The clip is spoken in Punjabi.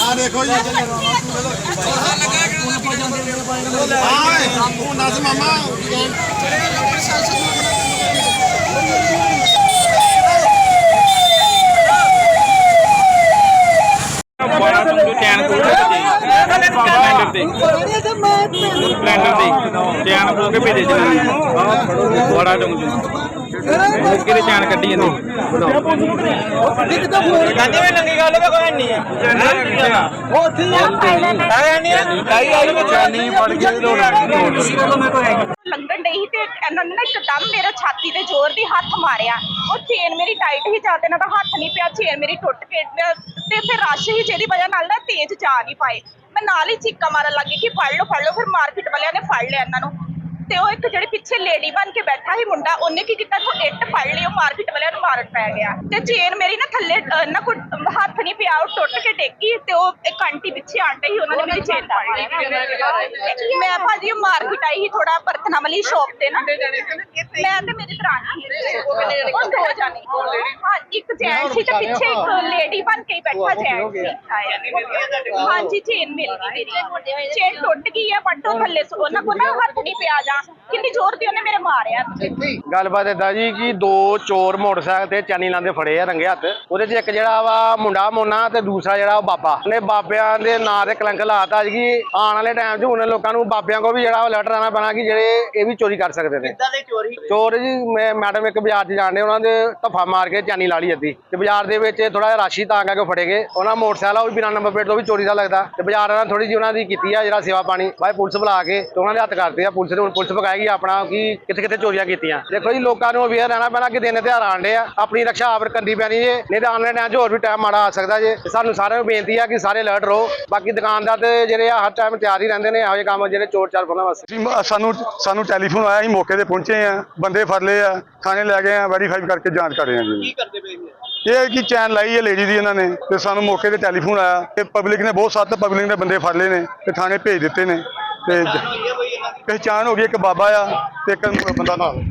ਆ ਦੇਖੋ ਜੀ। ਆਏ ਤੂੰ ਦੱਸ ਮਾਮਾ ਬੜਾ ਤੁਹਾਨੂੰ ਚੈਨ ਖੋਲ ਕੇ ਸਪਲੈਂਡਰ ਤੇ ਸਪਲੈਂਡਰ ਤੇ ਚੈਨ ਖੋਲ ਕੇ ਭੇਜੇ ਜੀ। ਬੜਾ ਡੰਗ ਮੌਕੇ ਤੇ ਚੈਨ ਕੱਢੀ ਜਾਂਦੀ? ਕਹਿੰਦੇ ਵੀ ਨੰਗੀ ਗੱਲ ਤਾਂ ਕੋਈ ਨਹੀਂ ਹੈ। ਹੈ ਨਹੀਂ ਕਾਈ ਗੱਲ ਵਿੱਚ ਚੈਨੀ ਫੜ ਕੇ ਲੰਗਣ ਡਈ ਸੀ ਤੇ ਇਹਨਾਂ ਨੇ ਨਾ ਇੱਕਦਮ ਮੇਰਾ ਛਾਤੀ ਤੇ ਜ਼ੋਰ ਦੀ ਹੱਥ ਮਾਰਿਆ। ਉਹ ਚੇਨ ਮੇਰੀ ਟਾਈਟ ਹੀ ਨਾ ਤਾਂ ਹੱਥ ਨਹੀਂ ਪਿਆ ਚੇਨ ਮੇਰੀ ਟੁੱਟ ਕੇ ਤੇ ਤੇ ਫਿਰ ਰਸ਼ ਹੀ ਜਿਹਦੀ ਵਜ੍ਹਾ ਨਾਲ ਨਾ ਤੇਜ਼ ਜਾ ਨਹੀਂ ਪਾਏ। ਮੈਂ ਨਾਲ ਹੀ ਚੀਕਾਂ ਮਾਰਨ ਲੱਗੀ ਕਿ ਫੜ ਲਓ ਫੜ ਲਓ, ਫਿਰ ਮਾਰਕੀਟ ਵਾਲਿਆਂ ਨੇ ਫੜ ਲਿਆ ਇਹਨਾਂ ਨੂੰ। ਤੇ ਉਹ ਇੱਕ ਜਿਹੜੀ ਪਿੱਛੇ ਲੇਡੀ ਬਣ ਕੇ ਬੈਠਾ ਸੀ ਮੁੰਡਾ ਉਹਨੇ ਕੀ ਕੀਤਾ ਤੋਂ ਇੱਟ ਫੜ ਲਈ ਉਹ ਮਾਰਕੀਟ ਵਾਲਿਆਂ ਨੂੰ ਮਾਰਨ ਪੈ ਗਿਆ ਤੇ ਚੇਨ ਮੇਰੀ ਨਾ ਥੱਲੇ ਅਹ, ਨਾ ਕੋਈ ਹੱਥ ਨਹੀਂ ਪਿਆ ਉਹ ਟੁੱਟ ਕੇ ਡੇਗੀ ਤੇ ਉਹ ਇੱਕ ਆਂਟੀ ਪਿੱਛੇ ਆਂਟੇ ਸੀ ਉਹਨਾਂ ਨੇ ਮੇਰੀ ਚੇਨ ਫੜ ਲਈ ਮੈਂ ਭਾਜੀ ਉਹ ਮਾਰਕੀਟ ਆਈ ਸੀ ਥੋੜਾ ਬਰਤਨਾਂ ਵਾਲੀ ਸ਼ਾਪ ਤੇ ਨਾ ਮੈਂ ਤੇ ਮੇਰੀ ਦਰਾਣੀ ਉਹ ਦੋ ਜਾਣੇ ਹਾਂ ਇੱਕ ਜੈਂਟ ਸੀ ਤੇ ਪਿੱਛੇ ਇੱਕ ਲੇਡੀ ਬਣ ਕੇ ਹੀ ਬੈਠਾ ਜੈਂਟ ਸੀ ਹਾਂਜੀ ਚੇਨ ਮਿਲ ਗਈ ਮੇਰੀ ਚੇਨ ਟੁੱਟ ਗਈ ਆ ਬਟ ਉਹ ਥੱਲੇ ਸੁ- ਉਹਨਾਂ ਕੋਲ ਨਾ ਹੱਥ ਨਹੀਂ ਪਿਆ ਜਾ gracias. ਕਿੰਨੀ ਜ਼ੋਰ ਦੀ ਉਹਨੇ ਮੇਰੇ ਮਾਰਿਆ? ਗੱਲਬਾਤ ਏਦਾਂ ਜੀ ਕਿ ਦੋ ਚੋਰ ਮੋਟਰਸਾਈਕਲ ਤੇ ਚਾਨੀ ਲਾਂਦੇ ਫੜੇ ਆ ਰੰਗੇ ਹੱਥ। ਉਹਦੇ 'ਚ ਇੱਕ ਜਿਹੜਾ ਵਾ ਮੁੰਡਾ ਮੋਨਾ ਤੇ ਦੂਸਰਾ ਜਿਹੜਾ ਉਹ ਬਾਬਾ। ਨੇ ਬਾਬਿਆਂ ਦੇ ਨਾਂ ਤੇ ਕਲੰਕ ਲਾਤਾ ਜੀ ਕਿ ਆਉਣ ਵਾਲੇ ਟਾਈਮ 'ਚ ਹੁਣ ਲੋਕਾਂ ਨੂੰ ਬਾਬਿਆਂ ਕੋ ਵੀ ਜਿਹੜਾ ਲੈਟਰ ਆਣਾ ਪੈਣਾ ਕਿ ਜਿਹੜੇ ਇਹ ਵੀ ਚੋਰੀ ਕਰ ਸਕਦੇ ਨੇ। ਇਦਾਂ ਦੇ ਚੋਰੀ? ਚੋਰ ਜੀ ਮੈਂ ਮੈਡਮ ਇੱਕ ਬਾਜ਼ਾਰ 'ਚ ਜਾਣਦੇ ਉਹਨਾਂ ਦੇ ਧੱਫਾ ਮਾਰ ਕੇ ਚਾਨੀ ਲਾ ਲਈ ਅੱਧੀ। ਤੇ ਬਾਜ਼ਾਰ ਦੇ ਵਿੱਚ ਥੋੜਾ ਜਿਹਾ ਰਾਸ਼ੀ ਤਾਂ ਕਰਕੇ ਫੜੇ ਗਏ। ਉਹਨਾਂ ਮੋਟਰਸਾਈਕਲ ਆ ਉਹ ਵੀ ਬਿਨਾਂ ਨੰਬਰ ਪਲੇਟ ਤੋਂ ਵੀ ਚੋਰੀ ਦਾ ਲੱਗਦਾ। ਤੇ ਬਾਜ਼ਾਰ ਨਾਲ ਥੋੜੀ ਜਿਹੀ ਉਹਨਾਂ ਦੀ ਕੀਤੀ ਆ ਜਿਹੜਾ ਸੇਵਾ ਪਾਣੀ। ਬਾਈ ਪੁਲਿਸ ਬੁਲਾ ਕੇ ਤੇ ਉਹਨਾਂ ਦੇ ਹੱਥ ਕਰਦੇ ਆ। ਪੁਲਿਸ ਨੇ ਹੁਣ ਪੁਲਿਸ ਪਕਾਏਗੀ ਆਪਣਾ ਕਿ ਕਿੱਥੇ ਕਿੱਥੇ ਚੋਰੀਆਂ ਕੀਤੀਆਂ? ਦੇਖੋ ਜੀ ਲੋਕਾਂ ਨੂੰ ਅਵੇਅਰ ਰਹਿਣਾ ਪੈਣਾ ਕਿ ਦਿਨ ਤਿਉਹਾਰ ਆਂਡੇ ਆ। ਆਪਣੀ ਰੱਖਿਆ ਆਪ ਕਰਨੀ ਪੈਣੀ ਜੇ ਨਹੀਂ ਤਾਂ ਆਨਲਾਈਨ ਟਾਈਮ 'ਚ ਹੋਰ ਵੀ ਟਾਈਮ ਮਾੜਾ ਆ ਸਕਦਾ ਜੇ। ਤੇ ਸਾਨੂੰ ਸਾਰਿਆਂ ਨੂੰ ਬੇਨਤੀ ਆ ਕਿ ਸਾਰੇ ਅਲਰਟ ਰਹੋ। ਬਾਕੀ ਦੁਕਾਨਦਾਰ ਤੇ ਜਿਹੜੇ ਆ ਹਰ ਟਾਈਮ ਤਿਆਰ ਹੀ ਰਹਿੰਦੇ ਨੇ ਇਹੋ ਜਿਹੇ ਕੰਮ ਜਿਹੜੇ ਚੋਰ ਚਾਰ ਫੜਨ ਵਾਸਤੇ। ਅਸੀਂ ਮ- ਸਾਨੂੰ ਸਾਨੂੰ ਟੈਲੀਫੋਨ ਆਇਆ ਅਸੀਂ ਮੌਕੇ ਤੇ ਪਹੁੰਚੇ ਆ। ਬੰਦੇ ਫੜ ਲਏ ਆ ਥਾਣੇ ਲੈ ਗਏ ਆ ਵੈਰੀਫਾਈ ਕਰਕੇ ਜਾਂਚ ਕਰ ਰਹੇ ਆ ਜੀ। ਕਰਦੇ ਪਏ ਨੇ ਇਹ ਕਿ ਚੈਨ ਲਾਈ ਹੈ ਲੇਡੀ ਦੀ ਇਹਨਾਂ ਨੇ ਤੇ ਸਾਨੂੰ ਮੌਕੇ ਤੇ ਟੈਲੀਫੋਨ ਆਇਆ। ਤੇ ਪਬਲਿਕ ਨੇ ਬਹੁਤ ਸੱਤ ਪਬਲਿਕ ਨੇ ਬੰਦੇ ਫੜ ਲਏ ਨੇ ਤੇ ਥਾਣੇ ਭੇਜ ਦਿੱਤੇ ਨੇ। ਤੇ ਪਹਿਚਾਣ ਹੋ ਗਈ ਇੱਕ ਬਾਬਾ ਆ ਤੇ ਇੱਕ ਬੰਦਾ ਨਾਲ।